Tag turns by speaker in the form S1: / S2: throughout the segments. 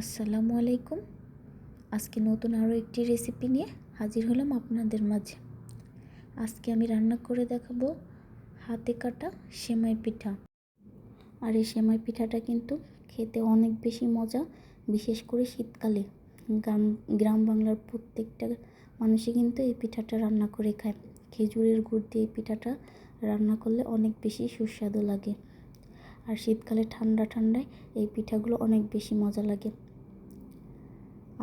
S1: আসসালামু আলাইকুম। আজকে নতুন আরও একটি রেসিপি নিয়ে হাজির হলাম আপনাদের মাঝে। আজকে আমি রান্না করে দেখাবো হাতে কাটা সেমাই পিঠা। আর এই সেমাই পিঠাটা কিন্তু খেতে অনেক বেশি মজা, বিশেষ করে শীতকালে। গ্রাম গ্রাম বাংলার প্রত্যেকটা মানুষই কিন্তু এই পিঠাটা রান্না করে খায়। খেজুরের গুড় দিয়ে এই পিঠাটা রান্না করলে অনেক বেশি সুস্বাদু লাগে। আর শীতকালে ঠান্ডা ঠান্ডায় এই পিঠাগুলো অনেক বেশি মজা লাগে।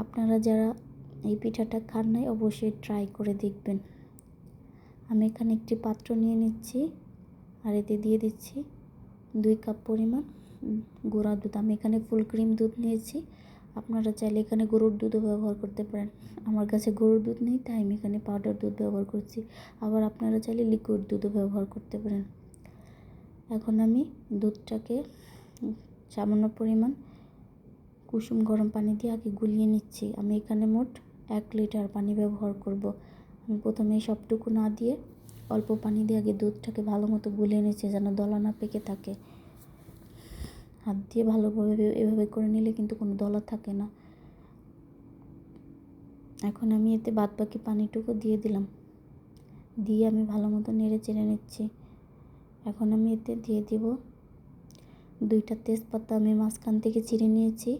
S1: আপনারা যারা এই পিঠাটা খান নাই, অবশ্যই ট্রাই করে দেখবেন। আমি এখানে একটি পাত্র নিয়ে নিচ্ছি আর এতে দিয়ে দিচ্ছি দুই কাপ পরিমাণ গুঁড়া দুধ। আমি এখানে ফুল ক্রিম দুধ নিয়েছি। আপনারা চাইলে এখানে গরুর দুধও ব্যবহার করতে পারেন। আমার কাছে গরুর দুধ নেই, তাই আমি এখানে পাউডার দুধ ব্যবহার করছি। আবার আপনারা চাইলে লিকুইড দুধও ব্যবহার করতে পারেন। এখন আমি দুধটাকে সামান্য পরিমাণ কুসুম গরম পানি দিয়ে আগে গুলিয়ে নিচ্ছি। আমি এখানে মোট এক লিটার পানি ব্যবহার করব। আমি প্রথমে সবটুকু না দিয়ে অল্প পানি দিয়ে আগে দুধটাকে ভালো মতো গুলিয়ে নিচ্ছি যেন দলা না পেকে থাকে। হাত দিয়ে ভালোভাবে এভাবে করে নিলে কিন্তু কোনো দলা থাকে না। এখন আমি এতে বাদ বাকি পানিটুকু দিয়ে দিলাম। দিয়ে আমি ভালো মতো নেড়ে চেড়ে নিচ্ছি। এখন আমি এতে দিয়ে দিব দুইটা তেজপাতা, আমি মাঝখান থেকে চিড়ে নিয়েছি,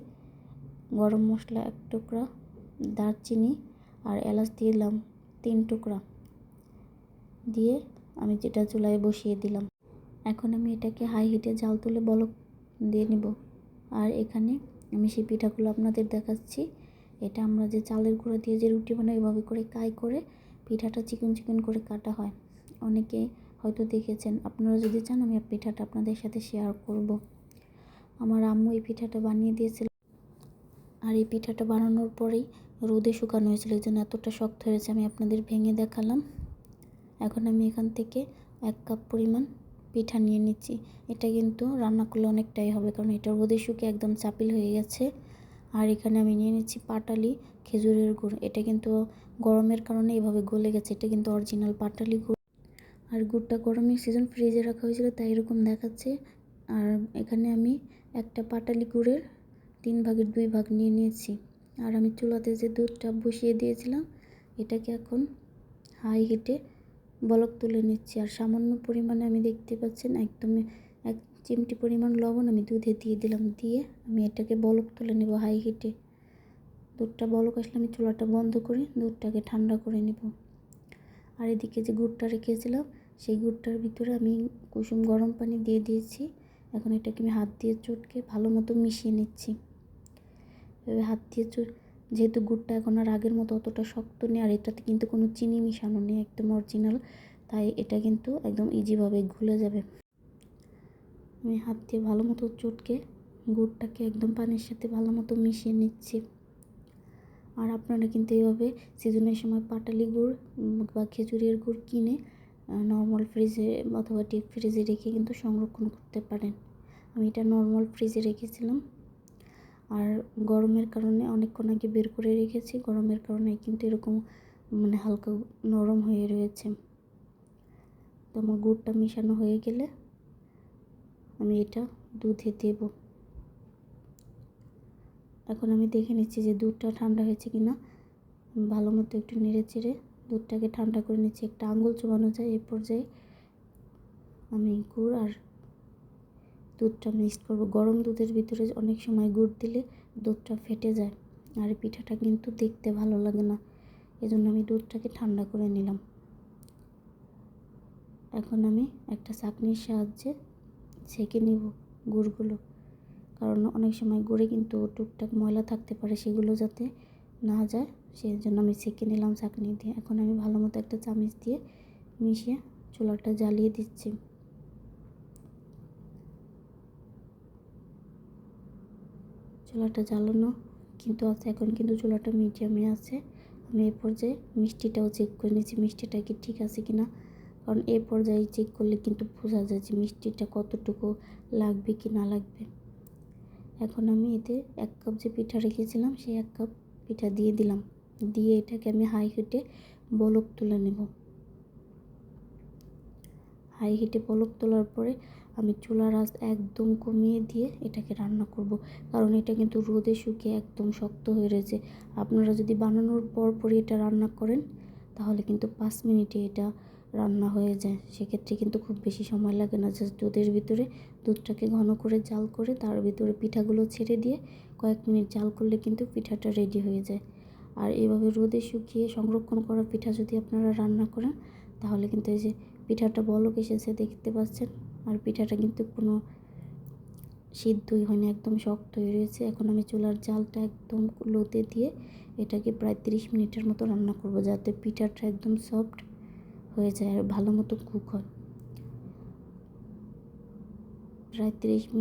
S1: গরম মশলা এক টুকরা, দারচিনি আর এলাচ দিলাম তিন টুকরা। দিয়ে আমি যেটা চুলায় বসিয়ে দিলাম। এখন আমি এটাকে হাই হিটে জাল তুলে বলক দিয়ে নিব। আর এখানে আমি সেই পিঠাগুলো আপনাদের দেখাচ্ছি। এটা আমরা যে চালের গুঁড়ো দিয়ে যে রুটি বানাই, ওইভাবে করে কাই করে পিঠাটা চিকন চিকন করে কাটা হয়। অনেকে হয়তো দেখেছেন। আপনারা যদি চান, আমি পিঠাটা আপনাদের সাথে শেয়ার করব। আমার আম্মু এই পিঠাটা বানিয়ে দিয়েছিল। আর এই পিঠাটা বানানোর পরেই রোদে শুকানো হয়েছিল। এই জন্য এতটা শক্ত হয়েছে, আমি আপনাদের ভেঙে দেখালাম। এখন আমি এখান থেকে এক কাপ পরিমাণ পিঠা নিয়ে নিচ্ছি। এটা কিন্তু রান্না করলে অনেকটাই হবে, কারণ এটা রোদে শুকে একদম চাপিল হয়ে গেছে। আর এখানে আমি নিয়ে নিচ্ছি পাটালি খেজুরের গুড়। এটা কিন্তু গরমের কারণে এভাবে গলে গেছে। এটা কিন্তু অরিজিনাল পাটালি গুড়। আর গুড়টা গরমের সিজন ফ্রিজে রাখা হয়েছিল, তাই এরকম দেখাচ্ছে। আর এখানে আমি একটা পাটালি গুড়ের তিন ভাগের দুই ভাগ নিয়ে নিয়েছি। আর আমি চুলাতে যে দুধটা বসিয়ে দিয়েছিলাম, এটাকে এখন হাই হিটে বলক তুলে নিচ্ছি। আর সামান্য পরিমাণে আমি দেখতে পাচ্ছেন, একদম এক চিমটি পরিমাণ লবণ আমি দুধে দিয়ে দিলাম, দিয়ে আমি এটাকে বলক তুলে নেব হাই হিটে দুধটা বলক আসলে আমি চুলাটা বন্ধ করে দুধটাকে ঠান্ডা করে নেব। আর এদিকে যে গুড়টা রেখেছিলাম সেই গুড়টার ভিতরে আমি কুসুম গরম পানি দিয়ে দিয়েছি। এখন এটাকে আমি হাত দিয়ে চটকে ভালো মতো মিশিয়ে নিচ্ছি। এভাবে হাত দিয়ে চট যেহেতু গুড়টা এখন আর আগের মতো অতটা শক্ত নেই, আর এটাতে কিন্তু কোনো চিনি মিশানো নেই, একদম অরিজিনাল তাই এটা কিন্তু একদম ইজিভাবে ঘুলে যাবে। আমি হাত দিয়ে ভালো মতো চটকে গুড়টাকে একদম পানির সাথে ভালো মতো মিশিয়ে নিচ্ছি। আর আপনারা কিন্তু এইভাবে সিজনের সময় পাটালি গুড় বা খেজুরের গুড় কিনে নর্মাল ফ্রিজে অথবা ডিপ ফ্রিজে রেখে কিন্তু সংরক্ষণ করতে পারেন। আমি এটা নর্মাল ফ্রিজে রেখেছিলাম। আর গরমের কারণে অনেকক্ষণ আগে বের করে রেখেছি। গরমের কারণে কিন্তু এরকম মানে হালকা নরম হয়ে রয়েছে। তো আমার গুড়টা মেশানো হয়ে গেলে আমি এটা দুধে দেব। এখন আমি দেখে নিচ্ছি যে দুধটা ঠান্ডা হয়েছে কি না ভালো মতো একটু নেড়ে চেড়ে দুধটাকে ঠান্ডা করে নিচ্ছি, একটা আঙুল চোবানো যায় এ পর্যায়ে। আমি গুড় আর দুধটা মিক্সড করব। গরম দুধের ভিতরে অনেক সময় গুড় দিলে দুধটা ফেটে যায় আর পিঠাটা কিন্তু দেখতে ভালো লাগে না। এজন্য আমি দুধটাকে ঠান্ডা করে নিলাম। এখন আমি একটা চাকনির সাহায্যে ছেঁকে নিব গুড়গুলো। কারণ অনেক সময় গুড়ে কিন্তু টুকটাক ময়লা থাকতে পারে সেগুলো যাতে না যায় সেই জন্য আমি ছেঁকে নিলাম চাকনি দিয়ে। এখন আমি ভালো মতো একটা চামচ দিয়ে মিশিয়ে চুলাটা জ্বালিয়ে দিচ্ছি। চুলাটা জ্বালানো কিন্তু আছে, এখন কিন্তু চুলাটা মিডিয়ামে আছে। আমি এই পর্যায়ে মিষ্টিটাও চেক করে নিচ্ছি মিষ্টিটা কি ঠিক আছে কি না কারণ এই পর্যায়ে চেক করলে কিন্তু বোঝা যায় যে মিষ্টিটা কতটুকু লাগবে কি না লাগবে। এখন আমি এতে এক কাপ যে পিঠা রেখেছিলাম, সেই এক কাপ পিঠা দিয়ে দিলাম। দিয়ে এটাকে আমি হাই হিটে বলক তুলে নেব। হাই হিটে বলক তোলার পরে আমি চুলার আঁচ একদম কমিয়ে দিয়ে এটাকে রান্না করব। কারণ এটা কিন্তু রোদে শুকিয়ে একদম শক্ত হয়ে রয়েছে। আপনারা যদি বানানোর পর পরই এটা রান্না করেন, তাহলে কিন্তু পাঁচ মিনিটে এটা রান্না হয়ে যায়। সেক্ষেত্রে কিন্তু খুব বেশি সময় লাগে না। জাস্ট দুধের ভিতরে দুধটাকে ঘন করে জাল করে তার ভিতরে পিঠাগুলো ছেড়ে দিয়ে কয়েক মিনিট জাল করলে কিন্তু পিঠাটা রেডি হয়ে যায়। আর এইভাবে রোদে শুকিয়ে সংরক্ষণ করা পিঠা যদি আপনারা রান্না করেন, তাহলে কিন্তু এই যে পিঠাটা বলক এসেছে দেখতে পাচ্ছেন। আর পিঠাটা কিন্তু কোনো সিদ্ধই হয়নি, একদম শক্ত হয়ে রয়েছে। এখন আমি চুলার জালটা একদম লোতে দিয়ে এটাকে প্রায় তিরিশ মিনিটের মতো রান্না করব যাতে পিঠাটা একদম সফট হয়ে যায় আর ভালো মতো কুক হয়। প্রায় তিরিশ মিনিট